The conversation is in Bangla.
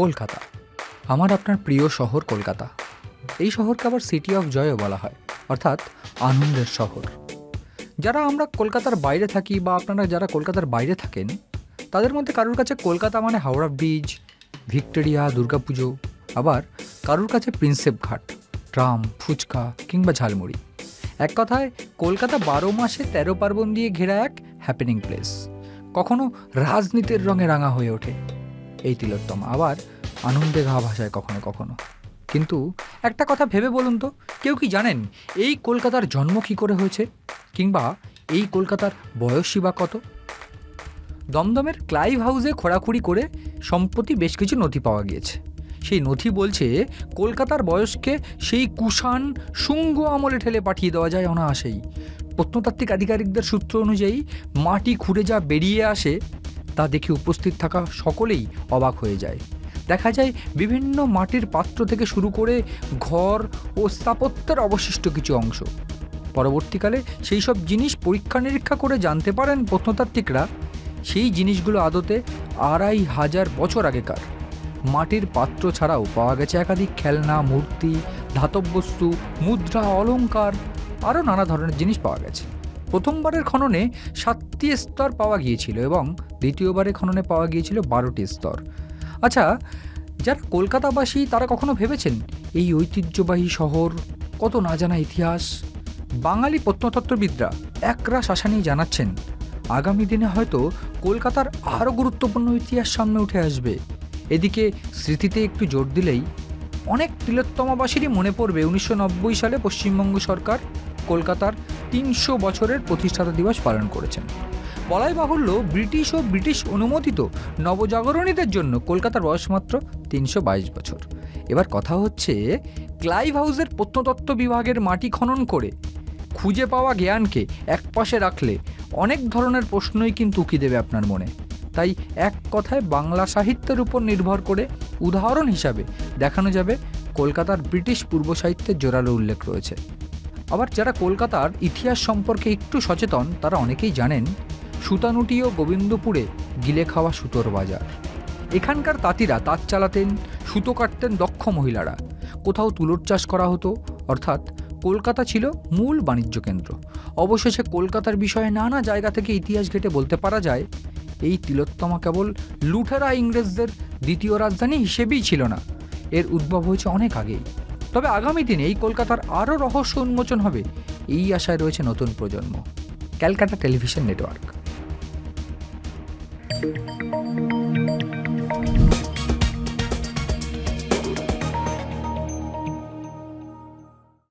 কলকাতা। আমার আপনার প্রিয় শহর কলকাতা। এই শহরকে আবার সিটি অফ জয়ও বলা হয়, অর্থাৎ আনন্দের শহর। যারা আমরা কলকাতার বাইরে থাকি বা আপনারা যারা কলকাতার বাইরে থাকেন, তাদের মধ্যে কারোর কাছে কলকাতা মানে হাওড়া ব্রিজ, ভিক্টোরিয়া, দুর্গাপুজো, আবার কারোর কাছে প্রিন্সেপ ঘাট, ট্রাম, ফুচকা কিংবা ঝালমুড়ি। এক কথায়, কলকাতা বারো মাসে তেরো পার্বণ দিয়ে ঘেরা এক হ্যাপেনিং প্লেস কখনো রাজনীতির রঙে রাঙা হয়ে ওঠে। এই তিলোত্তম। আবার আনন্দে ঘা ভাষায় কখনো কখনো। কিন্তু একটা কথা ভেবে বলুন তো, কেউ কি জানেন এই কলকাতার জন্ম কী করে হয়েছে? কিংবা এই কলকাতার বয়সী বা কত? দমদমের ক্লাইভ হাউসে খোঁড়াখুড়ি করে সম্প্রতি বেশ কিছু নথি পাওয়া গিয়েছে। সেই নথি বলছে, কলকাতার বয়সকে সেই কুষাণ শুঙ্গ আমলে ঠেলে পাঠিয়ে দেওয়া যায় অনায়াসেই। প্রত্নতাত্ত্বিক আধিকারিকদের সূত্র অনুযায়ী, মাটি খুঁড়ে যা বেরিয়ে আসে তা দেখে উপস্থিত থাকা সকলেই অবাক হয়ে যায়। দেখা যায় বিভিন্ন মাটির পাত্র থেকে শুরু করে ঘর ও স্থাপত্যের অবশিষ্ট কিছু অংশ। পরবর্তীকালে সেই সব জিনিস পরীক্ষা নিরীক্ষা করে জানতে পারেন প্রত্নতাত্ত্বিকরা। সেই জিনিসগুলো আদতে আড়াই হাজার বছর আগেকার। মাটির পাত্র ছাড়াও পাওয়া গেছে একাধিক খেলনা, মূর্তি ধাতব বস্তু মুদ্রা, অলংকার, আরও নানা ধরনের জিনিস পাওয়া গেছে। প্রথমবারের খননে সাতটি স্তর পাওয়া গিয়েছিল এবং দ্বিতীয়বারের খননে পাওয়া গিয়েছিল বারোটি স্তর। আচ্ছা যারা কলকাতাবাসী তারা কখনো ভেবেছেন এই ঐতিহ্যবাহী শহর কত না জানা ইতিহাস? বাঙালি প্রত্নতত্ত্ববিদরা একরা শাসানি জানাচ্ছেন, আগামী দিনে হয়তো কলকাতার আরও গুরুত্বপূর্ণ ইতিহাস সামনে উঠে আসবে। এদিকে স্মৃতিতে একটু জোর দিলেই, অনেক তিলোত্তমাবাসীরই মনে পড়বে উনিশশো নব্বই সালে পশ্চিমবঙ্গ সরকার কলকাতার তিনশো বছরের প্রতিষ্ঠাতা দিবস পালন করেছেন। বলাই বাহুল্য, ব্রিটিশ ও ব্রিটিশ অনুমোদিত নবজাগরণীদের জন্য কলকাতার বয়স মাত্র তিনশো বাইশ বছর। এবার কথা হচ্ছে, ক্লাইভ হাউসের প্রত্নতত্ত্ব বিভাগের মাটি খনন করে খুঁজে পাওয়া জ্ঞানকে একপাশে রাখলে অনেক ধরনের প্রশ্নই কিন্তু উকি দেবে আপনার মনে। তাই এক কথায় বাংলা সাহিত্যের উপর নির্ভর করে উদাহরণ হিসাবে দেখানো যাবে কলকাতার ব্রিটিশ পূর্ব সাহিত্যের জোরালো উল্লেখ রয়েছে। আবার যারা কলকাতার ইতিহাস সম্পর্কে একটু সচেতন, তারা অনেকেই জানেন, সুতানুটি ও গোবিন্দপুরে গিলে খাওয়া সুতোর বাজার। এখানকার তাঁতিরা তাঁত চালাতেন, সুতো কাটতেন দক্ষ মহিলারা। কোথাও তুলোর চাষ করা হতো, অর্থাৎ কলকাতা ছিল মূল বাণিজ্য কেন্দ্র। অবশেষে কলকাতার বিষয়ে নানা জায়গা থেকে ইতিহাস ঘেটে বলতে পারা যায়, এই তিলোত্তমা কেবল লুঠেরা ইংরেজদের দ্বিতীয় রাজধানী হিসেবেই ছিল না, এর উদ্ভব হয়েছে অনেক আগেই। তবে আগামী দিনে এই কলকাতার আরও রহস্য উন্মোচন হবে। এই আশায় রয়েছে নতুন প্রজন্ম। Calcutta television network.